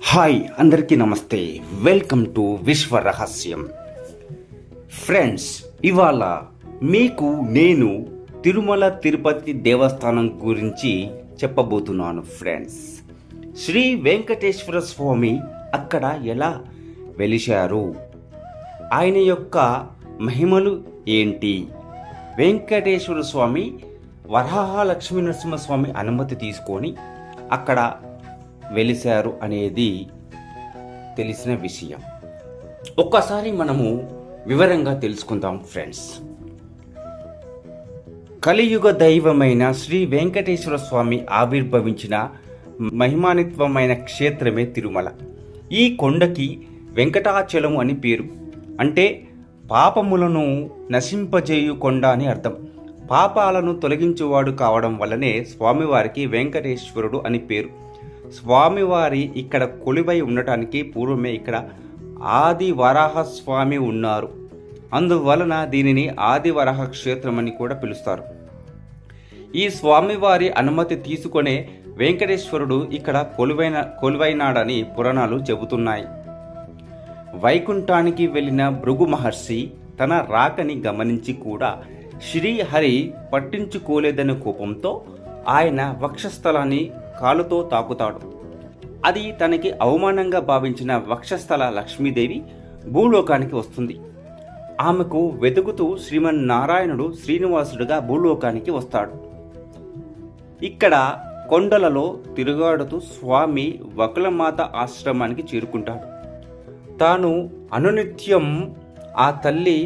Hi అందరికీ నమస్తే. Welcome to విశ్వ రహస్యం. ఫ్రెండ్స్ ఇవాళ మీకు నేను తిరుమల తిరుపతి దేవస్థానం గురించి చెప్పబోతున్నాను ఫ్రెండ్స్. శ్రీ వెంకటేశ్వర స్వామి అక్కడ ఎలా వెలిశారు? ఆయన యొక్క మహిమలు ఏంటి? వెంకటేశ్వర స్వామి వరాహ లక్ష్మీ నరసింహస్వామి అనుమతి తీసుకొని అక్కడ వెలిశారు అనేది తెలిసిన విషయం. ఒక్కసారి మనము వివరంగా తెలుసుకుందాం ఫ్రెండ్స్. కలియుగ దైవమైన శ్రీ వెంకటేశ్వర స్వామి ఆవిర్భవించిన మహిమానిత్వమైన క్షేత్రమే తిరుమల. ఈ కొండకి వెంకటాచలం అని పేరు. అంటే పాపములను నశింపజేయు కొండ అని అర్థం. పాపాలను తొలగించువాడు కావడం వల్లనే స్వామివారికి వెంకటేశ్వరుడు అని పేరు. స్వామివారి ఇక్కడ కొలువై ఉండటానికి పూర్వమే ఇక్కడ ఆది వరాహ స్వామి ఉన్నారు. అందువలన దీనిని ఆది వరాహ క్షేత్రం అని కూడా పిలుస్తారు. ఈ స్వామివారి అనుమతి తీసుకునే వెంకటేశ్వరుడు ఇక్కడ కొలువైన కొలువైనాడని పురాణాలు చెబుతున్నాయి. వైకుంఠానికి వెళ్ళిన భృగు మహర్షి తన రాకని గమనించి కూడా శ్రీహరి పట్టించుకోలేదనే కోపంతో ఆయన వక్షస్థలాన్ని కాలుతో తాకుతాడు. అది తనకి అవమానంగా భావించిన వక్షస్థల లక్ష్మీదేవి భూలోకానికి వస్తుంది. ఆమెకు వెతుకుతూ శ్రీమన్నారాయణుడు శ్రీనివాసుడుగా భూలోకానికి వస్తాడు. ఇక్కడ కొండలలో తిరుగాడుతూ స్వామి వకులమాత ఆశ్రమానికి చేరుకుంటాడు. తాను అనునిత్యం ఆ తల్లి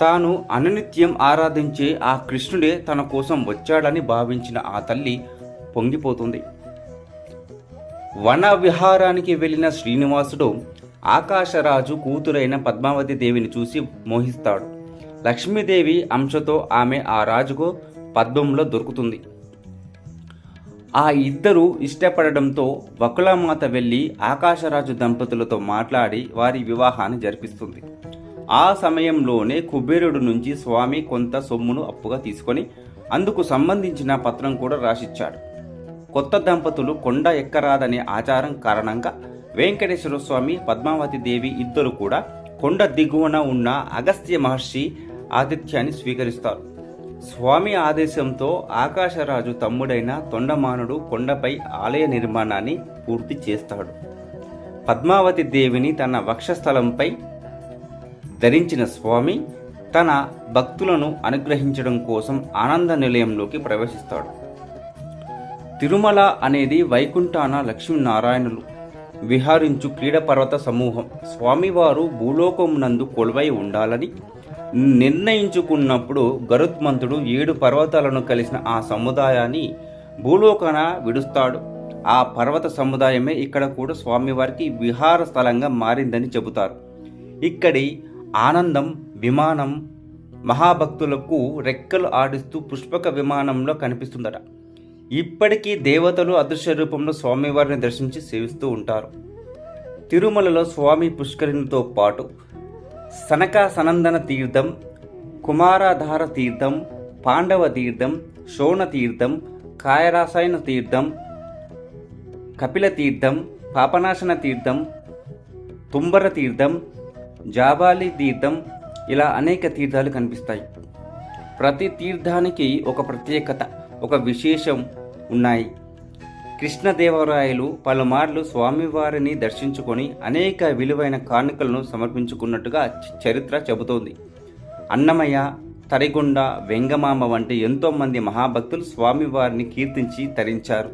తాను అనునిత్యం ఆరాధించే ఆ కృష్ణుడే తన కోసం వచ్చాడని భావించిన ఆ తల్లి పొంగిపోతుంది. వన విహారానికి వెళ్ళిన శ్రీనివాసుడు ఆకాశరాజు కూతురైన పద్మావతి దేవిని చూసి మోహిస్తాడు. లక్ష్మీదేవి అంశతో ఆమె ఆ రాజుకు పద్మంలో దొరుకుతుంది. ఆ ఇద్దరు ఇష్టపడడంతో వకులమాత వెళ్ళి ఆకాశరాజు దంపతులతో మాట్లాడి వారి వివాహాన్ని జరిపిస్తుంది. ఆ సమయంలోనే కుబేరుడు నుంచి స్వామి కొంత సొమ్మును అప్పుగా తీసుకొని అందుకు సంబంధించిన పత్రం కూడా రాసిచ్చాడు. కొత్త దంపతులు కొండ ఎక్కరాదనే ఆచారం కారణంగా వెంకటేశ్వర స్వామి పద్మావతి దేవి ఇద్దరు కూడా కొండ దిగువన ఉన్న అగస్త్య మహర్షి ఆతిథ్యాన్ని స్వీకరిస్తారు. స్వామి ఆదేశంతో ఆకాశరాజు తమ్ముడైన తొండమానుడు కొండపై ఆలయ నిర్మాణాన్ని పూర్తి చేస్తాడు. పద్మావతి దేవిని తన వక్షస్థలంపై ధరించిన స్వామి తన భక్తులను అనుగ్రహించడం కోసం ఆనంద నిలయంలోకి ప్రవేశిస్తాడు. తిరుమల అనేది వైకుంఠాన లక్ష్మీనారాయణులు విహారించు క్రీడపర్వత సమూహం. స్వామివారు భూలోకమునందు కొలువై ఉండాలని నిర్ణయించుకున్నప్పుడు గరుత్మంతుడు ఏడు పర్వతాలను కలిసిన ఆ సముదాయాన్ని భూలోకన విడుస్తాడు. ఆ పర్వత సముదాయమే ఇక్కడ కూడా స్వామివారికి విహార స్థలంగా మారిందని చెబుతారు. ఇక్కడి ఆనందం విమానం మహాభక్తులకు రెక్కలు ఆడిస్తూ పుష్పక విమానంలో కనిపిస్తుందట. ఇప్పటికీ దేవతలు అదృశ్య రూపంలో స్వామివారిని దర్శించి సేవిస్తూ ఉంటారు. తిరుమలలో స్వామి పుష్కరిణితో పాటు సనక సనందన తీర్థం కుమారాధార తీర్థం పాండవ తీర్థం శోణ తీర్థం కాయరాసాయన తీర్థం కపిల తీర్థం పాపనాశన తీర్థం తుంబర తీర్థం జాబాలి తీర్థం ఇలా అనేక తీర్థాలు కనిపిస్తాయి. ప్రతి తీర్థానికి ఒక ప్రత్యేకత ఒక విశేషం ఉన్నాయి. కృష్ణదేవరాయలు పలుమార్లు స్వామివారిని దర్శించుకొని అనేక విలువైన కానుకలను సమర్పించుకున్నట్టుగా చరిత్ర చెబుతోంది. అన్నమయ్య తరిగొండ వెంగమామ వంటి ఎంతోమంది మహాభక్తులు స్వామివారిని కీర్తించి తరించారు.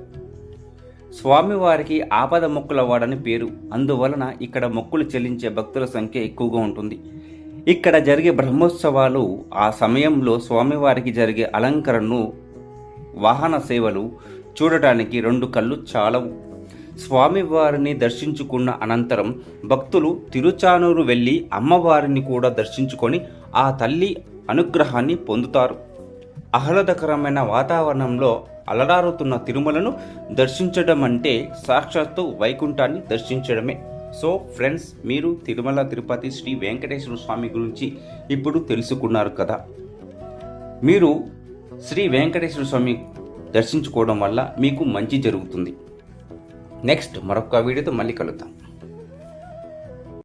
స్వామివారికి ఆపద మొక్కుల వాడని పేరు. అందువలన ఇక్కడ మొక్కులు చెల్లించే భక్తుల సంఖ్య ఎక్కువగా ఉంటుంది. ఇక్కడ జరిగే బ్రహ్మోత్సవాలు ఆ సమయంలో స్వామివారికి జరిగే అలంకరణను వాహన సేవలు చూడటానికి రెండు కళ్ళు చాలవు. స్వామివారిని దర్శించుకున్న అనంతరం భక్తులు తిరుచానూరు వెళ్ళి అమ్మవారిని కూడా దర్శించుకొని ఆ తల్లి అనుగ్రహాన్ని పొందుతారు. ఆహ్లాదకరమైన వాతావరణంలో అలరారుతున్న తిరుమలను దర్శించడం అంటే సాక్షాత్తు వైకుంఠాన్ని దర్శించడమే. సో ఫ్రెండ్స్ మీరు తిరుమల తిరుపతి శ్రీ వెంకటేశ్వర స్వామి గురించి ఇప్పుడు తెలుసుకున్నారు కదా. మీరు శ్రీ వెంకటేశ్వర స్వామి దర్శించుకోవడం వల్ల మీకు మంచి జరుగుతుంది. నెక్స్ట్ మరొక వీడియోతో మళ్ళీ కలుద్దాం.